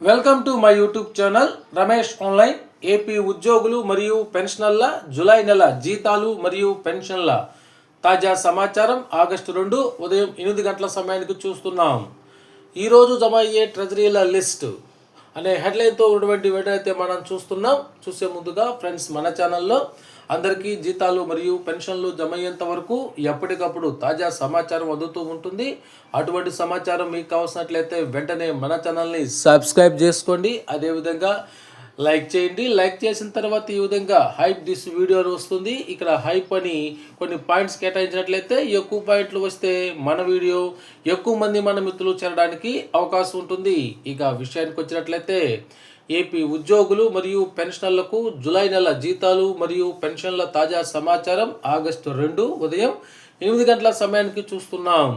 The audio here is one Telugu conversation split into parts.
Welcome to my YouTube channel Ramesh online. AP ఉద్యోగులు మరియు పెన్షనర్ల జూలై నెల జీతాలు మరియు పెన్షన్ల. తాజా సమాచారం ఆగస్టు రెండు ఉదయం ఎనిమిది గంటల సమయానికి చూస్తున్నాం. ఈరోజు జమ అయ్యే ట్రెజరీల లిస్ట్. అనే హెడ్లైన్తో ఉన్నటువంటి వీడియో అయితే మనం చూస్తున్నాం. చూసే ముందుగా ఫ్రెండ్స్ మన ఛానల్లో అందరికీ జీతాలు మరియు పెన్షన్లు జమ అయ్యేంత వరకు ఎప్పటికప్పుడు తాజా సమాచారం అందుతూ ఉంటుంది. అటువంటి సమాచారం మీకు కావాల్సినట్లయితే వెంటనే మన ఛానల్ని సబ్స్క్రైబ్ చేసుకోండి. అదేవిధంగా లైక్ చేయండి. లైక్ చేసిన తర్వాత ఈ విధంగా హైప్ దిస్ వీడియో అని వస్తుంది. ఇక్కడ హైప్ అని కొన్ని పాయింట్స్ కేటాయించినట్లయితే ఎక్కువ పాయింట్లు వస్తే మన వీడియో ఎక్కువ మంది మన మిత్రులు చేరడానికి అవకాశం ఉంటుంది. ఇక విషయానికి వచ్చినట్లయితే ఏపీ ఉద్యోగులు మరియు పెన్షనర్లకు జూలై నెల జీతాలు మరియు పెన్షన్ల తాజా సమాచారం ఆగస్టు రెండు ఉదయం ఎనిమిది గంటల సమయానికి చూస్తున్నాం.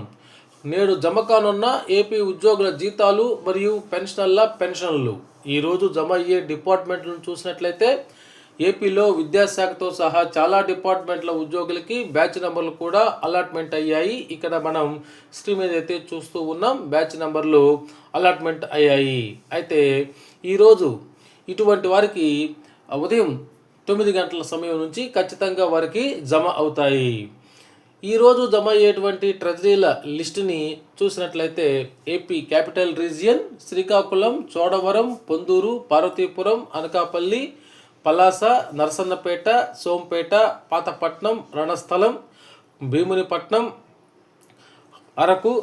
నేడు జమ కానున్న ఏపీ ఉద్యోగుల జీతాలు మరియు పెన్షనర్ల పెన్షన్లు. ఈరోజు జమ అయ్యే డిపార్ట్మెంట్లను చూసినట్లయితే ఏపీలో విద్యాశాఖతో సహా చాలా డిపార్ట్మెంట్ల ఉద్యోగులకి బ్యాచ్ నెంబర్లు కూడా అలాట్మెంట్ అయ్యాయి. ఇక్కడ మనం స్క్రీన్ మీద అయితే చూస్తూ ఉన్నాం బ్యాచ్ నెంబర్లు అలాట్మెంట్ అయ్యాయి. అయితే ఈరోజు ఇటువంటి వారికి ఉదయం తొమ్మిది గంటల సమయం నుంచి ఖచ్చితంగా వారికి జమ అవుతాయి. ఈరోజు జమ అయ్యేటువంటి ట్రెజరీల లిస్టుని చూసినట్లయితే AP capital region Srikakulam Chodavaram Ponduru Parvathipuram Anakapalli Palasa Narasannapeta Sompeta Pathapatnam Ranasthalam Bheemunipatnam Araku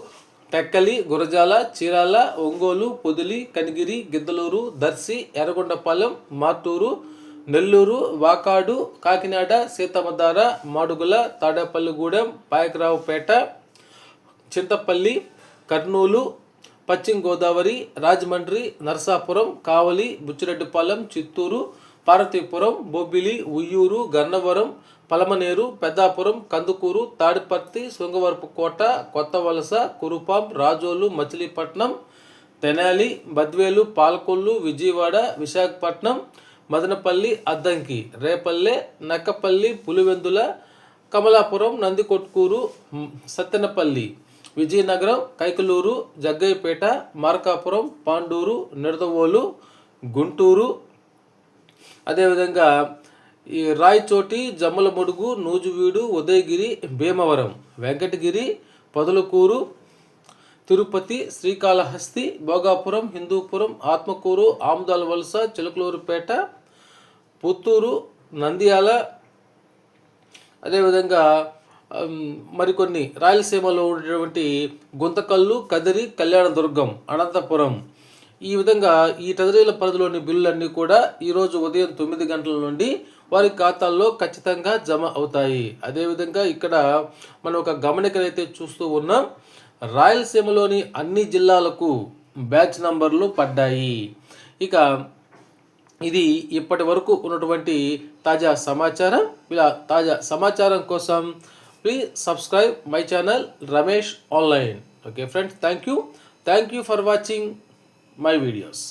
Tekkali Gurajala Chirala Ongole Podili Kanigiri Giddalur Darsi Yerragondapalem Martur Nellore Vakadu Kakinada Seethammadhara Madugula Tadepalligudem Payakaraopeta Chintapalli Kurnool Paschima Godavari Rajahmundry Narasapuram కావలి బుచ్చిరెడ్డిపాలెం చిత్తూరు పార్వతీపురం బొబ్బిలి ఉయ్యూరు గన్నవరం పలమనేరు పెద్దాపురం కందుకూరు తాడిపర్తి శృంగవరపుకోట కొత్త వలస కురుపాం రాజోలు మచిలీపట్నం తెనాలి బద్వేలు పాలకొల్లు విజయవాడ విశాఖపట్నం మదనపల్లి అద్దంకి రేపల్లె నక్కపల్లి పులివెందుల కమలాపురం నందికొట్కూరు సత్తెనపల్లి విజయనగరం కైకలూరు జగ్గయ్యపేట మార్కాపురం పాండూరు నిడదవోలు గుంటూరు. అదేవిధంగా ఈ రాయచోటి జమ్మలమడుగు నూజువీడు ఉదయగిరి భీమవరం వెంకటగిరి పొదలకూరు తిరుపతి శ్రీకాళహస్తి భోగాపురం హిందూపురం ఆత్మకూరు ఆముదాల వలస చిలకలూరుపేట పుత్తూరు నంద్యాల అదేవిధంగా మరికొన్ని రాయలసీమలో ఉండేటువంటి గుంతకల్లు కదిరి కళ్యాణదుర్గం అనంతపురం. ఈ విధంగా ఈ ట్రెజరీల పరిధిలోని బిల్లులన్నీ కూడా ఈరోజు ఉదయం తొమ్మిది గంటల నుండి వారి ఖాతాల్లో ఖచ్చితంగా జమ అవుతాయి. అదేవిధంగా ఇక్కడ మనం ఒక గమనికనైతే చూస్తూ ఉన్నాం రాయలసీమలోని అన్ని జిల్లాలకు బ్యాచ్ నంబర్లు పడ్డాయి. ఇక ఇది ఇప్పటి వరకు ఉన్నటువంటి తాజా సమాచారం. ఇలా తాజా సమాచారం కోసం please subscribe my channel Ramesh online okay friends thank you thank you for watching my videos